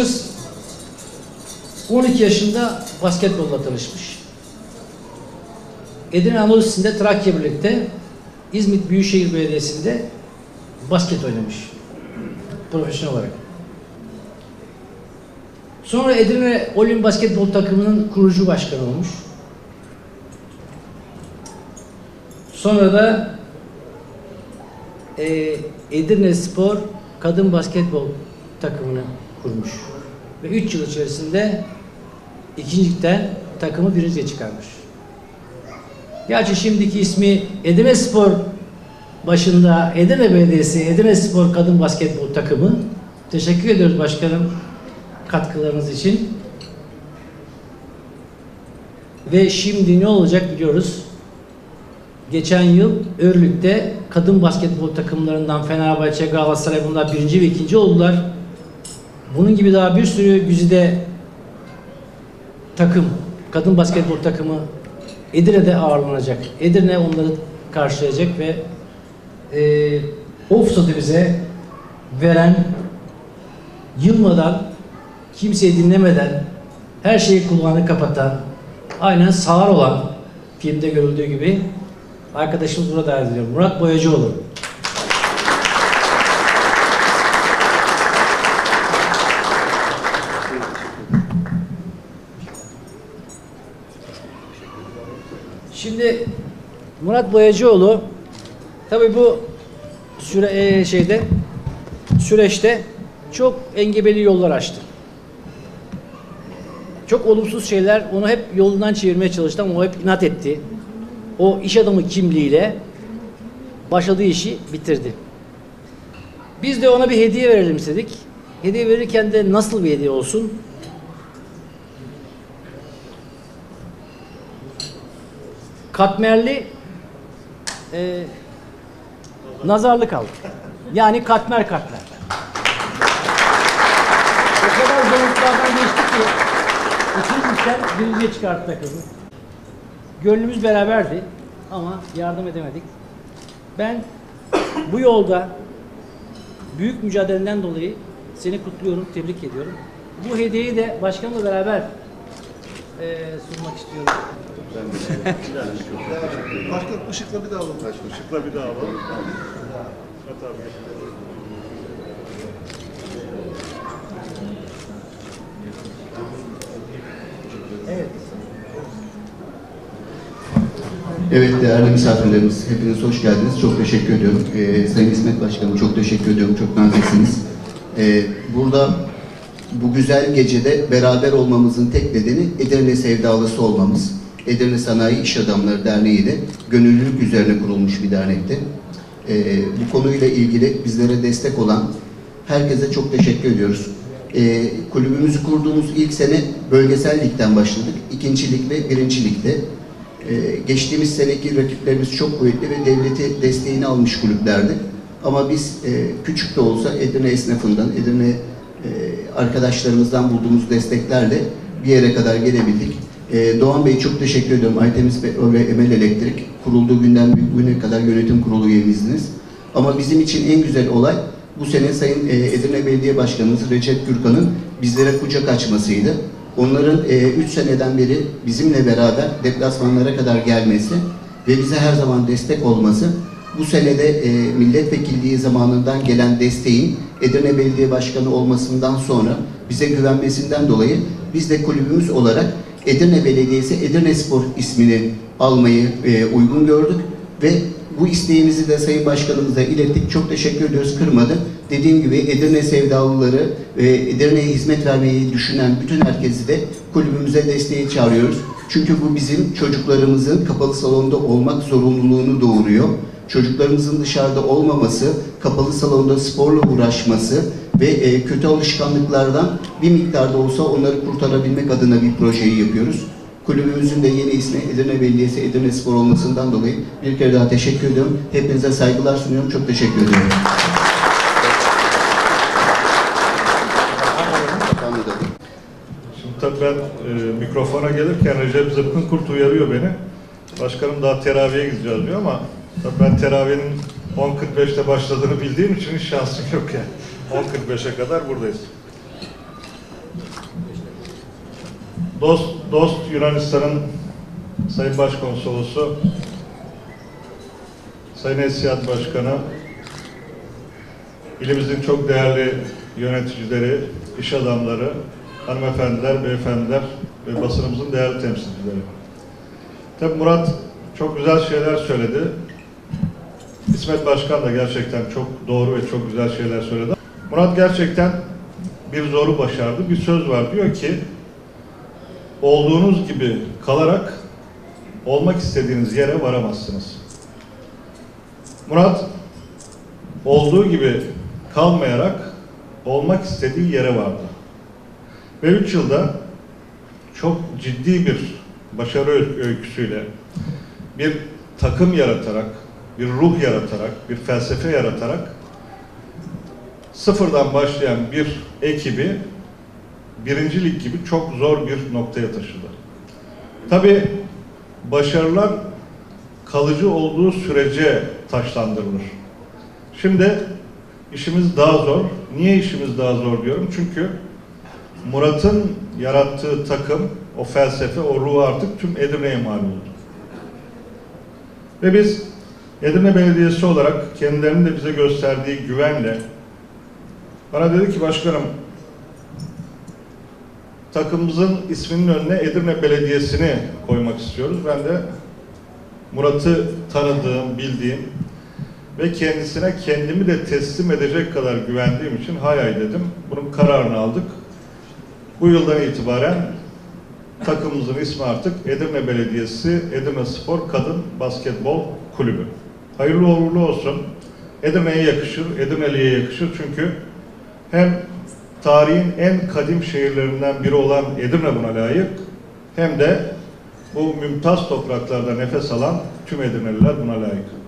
Kız 12 yaşında basketbolla tanışmış. Edirne Anadolu Trakya birlikte İzmit Büyükşehir Belediyesi'nde basket oynamış. Profesyonel olarak. Sonra Edirne Olim Basketbol takımının kurucu başkanı olmuş. Sonra da e, Edirne Spor Kadın Basketbol takımını kurmuş. Ve 3 yıl içerisinde ikincilikten takımı birinciye çıkarmış. Gerçi şimdiki ismi Edirne Spor başında Edirne Belediyesi Edirne Spor Kadın Basketbol takımı. Teşekkür ediyoruz başkanım katkılarınız için. Ve şimdi ne olacak biliyoruz. Geçen yıl Örlük'te kadın basketbol takımlarından Fenerbahçe, Galatasaray bunlar birinci ve ikinci oldular. Bunun gibi daha bir sürü güzide takım, kadın basketbol takımı Edirne'de ağırlanacak. Edirne onları karşılayacak ve e, o fırsatı bize veren, yılmadan, kimseyi dinlemeden, her şeyi kulağını kapatan, aynen sağır olan filmde görüldüğü gibi arkadaşımız burada ediyorum. Murat Boyacıoğlu. Şimdi Murat Boyacıoğlu tabi bu süre e, şeyde süreçte çok engebeli yollar açtı. Çok olumsuz şeyler onu hep yolundan çevirmeye çalıştı ama o hep inat etti. O iş adamı kimliğiyle başladığı işi bitirdi. Biz de ona bir hediye verelim istedik. Hediye verirken de nasıl bir hediye olsun? Katmerli e, nazarlık aldık. Yani katmer katmer. O kadar zorluklardan geçti ki ikinciden birinciye çıkarttı takımı. Gönlümüz beraberdi ama yardım edemedik. Ben bu yolda büyük mücadelenden dolayı seni kutluyorum, tebrik ediyorum. Bu hediyeyi de başkanımla beraber eee sunmak istiyorum. Başka ışıkla bir daha alalım. Işıkla bir daha alalım. Evet abi. Evet. Evet değerli misafirlerimiz, hepiniz hoş geldiniz. Çok teşekkür ediyorum. Ee, Sayın İsmet Başkanım çok teşekkür ediyorum. Çok naziksiniz. Ee, burada bu güzel gecede beraber olmamızın tek nedeni Edirne sevdalısı olmamız. Edirne Sanayi İş Adamları Derneği de gönüllülük üzerine kurulmuş bir dernekti. Ee, bu konuyla ilgili bizlere destek olan herkese çok teşekkür ediyoruz. Ee, kulübümüzü kurduğumuz ilk sene bölgesel ligden başladık. İkinci lig ve birinci ligde. Ee, geçtiğimiz seneki rakiplerimiz çok kuvvetli ve devleti desteğini almış kulüplerdi. Ama biz e, küçük de olsa Edirne esnafından, Edirne arkadaşlarımızdan bulduğumuz desteklerle bir yere kadar gelebildik. E, Doğan Bey çok teşekkür ediyorum. Aytemiz ve Emel Elektrik kurulduğu günden bugüne kadar yönetim kurulu üyemizdiniz. Ama bizim için en güzel olay bu sene Sayın e, Edirne Belediye Başkanımız Recep Gürkan'ın bizlere kucak açmasıydı. Onların 3 seneden beri bizimle beraber deplasmanlara kadar gelmesi ve bize her zaman destek olması, bu senede e, milletvekilliği zamanından gelen desteğin Edirne Belediye Başkanı olmasından sonra bize güvenmesinden dolayı biz de kulübümüz olarak Edirne Belediyesi Edirne Spor ismini almayı e, uygun gördük ve bu isteğimizi de Sayın Başkanımıza ilettik. Çok teşekkür ediyoruz. Kırmadı. Dediğim gibi Edirne sevdalıları ve Edirne'ye hizmet vermeyi düşünen bütün herkesi de kulübümüze desteği çağırıyoruz. Çünkü bu bizim çocuklarımızın kapalı salonda olmak zorunluluğunu doğuruyor. Çocuklarımızın dışarıda olmaması, kapalı salonda sporla uğraşması ve e, kötü alışkanlıklardan bir miktarda olsa onları kurtarabilmek adına bir projeyi yapıyoruz. Kulübümüzün de yeni ismi Edirne Belediyesi Edirne Spor olmasından dolayı bir kere daha teşekkür ediyorum. Hepinize saygılar sunuyorum. Çok teşekkür ediyorum. Şimdi tabii ben e, mikrofona gelirken Recep Zıpkın Kurt uyarıyor beni. Başkanım daha teraviye gideceğiz diyor ama ben teravinin 10.45'te başladığını bildiğim için hiç şansım yok yani. 10.45'e kadar buradayız. Dost, Dost Yunanistan'ın Sayın Başkonsolosu, Sayın Esiyat Başkanı, ilimizin çok değerli yöneticileri, iş adamları, hanımefendiler, beyefendiler ve basınımızın değerli temsilcileri. Tabii Murat çok güzel şeyler söyledi. İsmet Başkan da gerçekten çok doğru ve çok güzel şeyler söyledi. Murat gerçekten bir zoru başardı. Bir söz var diyor ki olduğunuz gibi kalarak olmak istediğiniz yere varamazsınız. Murat olduğu gibi kalmayarak olmak istediği yere vardı. Ve üç yılda çok ciddi bir başarı öy- öyküsüyle bir takım yaratarak, bir ruh yaratarak, bir felsefe yaratarak sıfırdan başlayan bir ekibi birinci lig gibi çok zor bir noktaya taşıdı. Tabii başarılar kalıcı olduğu sürece taşlandırılır. Şimdi işimiz daha zor. Niye işimiz daha zor diyorum? Çünkü Murat'ın yarattığı takım, o felsefe, o ruh artık tüm Edirne'ye mal oldu. Ve biz Edirne Belediyesi olarak kendilerinin de bize gösterdiği güvenle bana dedi ki başkanım takımımızın isminin önüne Edirne Belediyesi'ni koymak istiyoruz. Ben de Murat'ı tanıdığım, bildiğim ve kendisine kendimi de teslim edecek kadar güvendiğim için hay hay dedim. Bunun kararını aldık. Bu yıldan itibaren takımımızın ismi artık Edirne Belediyesi Edirne Spor Kadın Basketbol Kulübü. Hayırlı uğurlu olsun. Edirne'ye yakışır, Edirne'liye yakışır çünkü hem tarihin en kadim şehirlerinden biri olan Edirne buna layık hem de bu mümtaz topraklarda nefes alan tüm Edirneliler buna layık.